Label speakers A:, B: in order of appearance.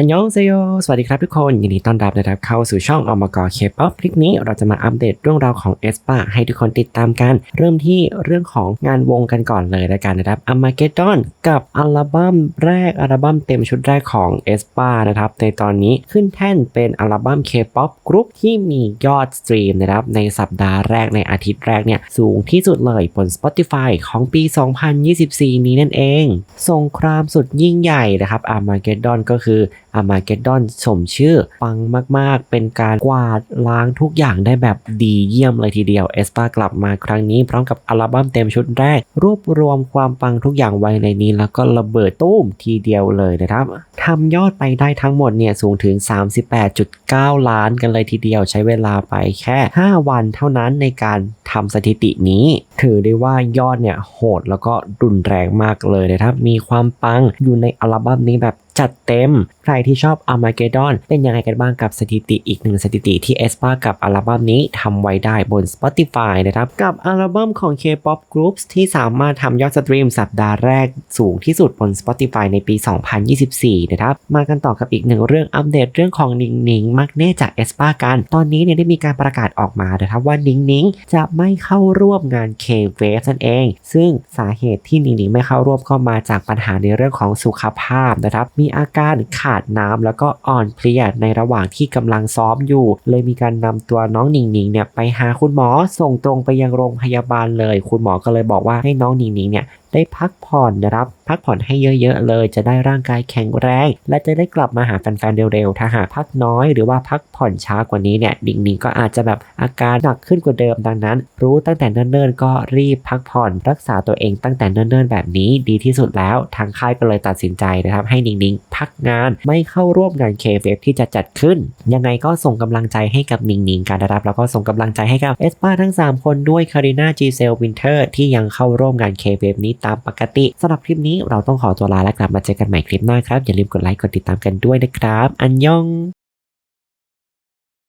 A: อันยองเซโย สวัสดีครับทุกคน ยินดีต้อนรับนะครับเข้าสู่ช่องอมกอเคป๊อปคลิปนี้เราจะมาอัปเดตเรื่องราวของเอสปาให้ทุกคนติดตามกัน เริ่มที่เรื่องของงานวงกันก่อนเลยล้วกันนะครับอ r มาเกดอนกับอัลบั้มแรกอัลบั้มเต็มชุดแรกของเอสปานะครับในตอนนี้ขึ้นแท่นเป็นอัลบั้มเคป๊อปกรุ๊ปที่มียอดสตรีมนะครับในสัปดาห์แรกในอาทิตย์แรกเนี่ยสูงที่สุดเลยบน Spotify ของปี 2024 นี้นั่นเอง สงครามสุดยิ่งใหญ่นะครับอาร์มาเกดอนก็คืออามาเกดดอนสมชื่อปังมากๆ เป็นการกวาดล้างทุกอย่างได้แบบดีเยี่ยมเลยทีเดียวเอสปากลับมาครั้งนี้พร้อมกับอัลบั้มเต็มชุดแรก รวบรวมความปังทุกอย่างไว้ในนี้ แล้วก็ระเบิดตุ้มทีเดียวเลยนะครับทำยอดไปได้ทั้งหมดเนี่ยสูงถึง 38.9 ล้านกันเลยทีเดียวใช้เวลาไปแค่ 5 วันเท่านั้นในการทำสถิตินี้ ถือได้ว่ายอดเนี่ยโหดแล้วก็รุนแรงมากเลยนะครับมีความปังอยู่ในอัลบั้มนี้แบบ จัดเต็ม ใครที่ชอบ Armageddon เป็นยังไงกันบ้างกับสถิติอีกหนึ่งสถิติที่ e s p a กับอัลบั้มนี้ทำไว้ได้บน Spotify นะครับ กับอัลบั้มของ K-pop Groups ที่สามารถทำยอดสตรีมสัปดาห์แรกสูงที่สุดบน Spotify ในปี 2024 นะครับ มากันต่อกับอีกหนึ่งเรื่องอัปเดตเรื่องของนิงนิงมักเน่จาก e s p a กัน ตอนนี้เนี่ยได้มีการประกาศออกมานะครับว่านิงนิงจะไม่เข้าร่วมงาน K-Wave นั่นเอง ซึ่งสาเหตุที่นิงนิงไม่เข้าร่วมก็มาจากปัญหาในเรื่องของสุขภาพนะครับมีอาการขาดน้ำแล้วก็อ่อนเพลียในระหว่างที่กำลังซ้อมอยู่ เลยมีการนำตัวน้องหนิงหนิงเนี่ยไปหาคุณหมอส่งตรงไปยังโรงพยาบาลเลย คุณหมอก็เลยบอกว่าให้น้องหนิงหนิงเนี่ยได้พักผ่อนนะครับ พักผ่อนให้เยอะๆเลย จะได้ร่างกายแข็งแรง และจะได้กลับมาหาแฟนๆเร็วๆ ถ้าหากพักน้อยหรือว่าพักผ่อนช้ากว่านี้เนี่ยดิงนิงก็อาจจะแบบอาการหนักขึ้นกว่าเดิมดังนั้น รู้ตั้งแต่เนิ่นๆ ก็รีบพักผ่อนรักษาตัวเองตั้งแต่เนิ่นๆ แบบนี้ดีที่สุดแล้วทางค่ายก็เลยตัดสินใจนะครับ ให้ดิงนิงพักงานไม่เข้าร่วมงานเคเฟที่จะจัดขึ้น ยังไงก็ส่งกำลังใจให้กับนิงนิงกันนะครับแล้วก็ส่งกำลังใจให้กับเอสปาทั้ง 3 คนด้วยคาริน่าจีเซลวินเทอร์ที่ยังเข้าร่วมงานเคเฟนี้ตามปกติสำหรับคลิปนี้เราต้องขอตัวลาและกลับมาเจอกันใหม่คลิปหน้าครับ อย่าลืมกดไลค์กดติดตามกันด้วยนะครับ อันยอง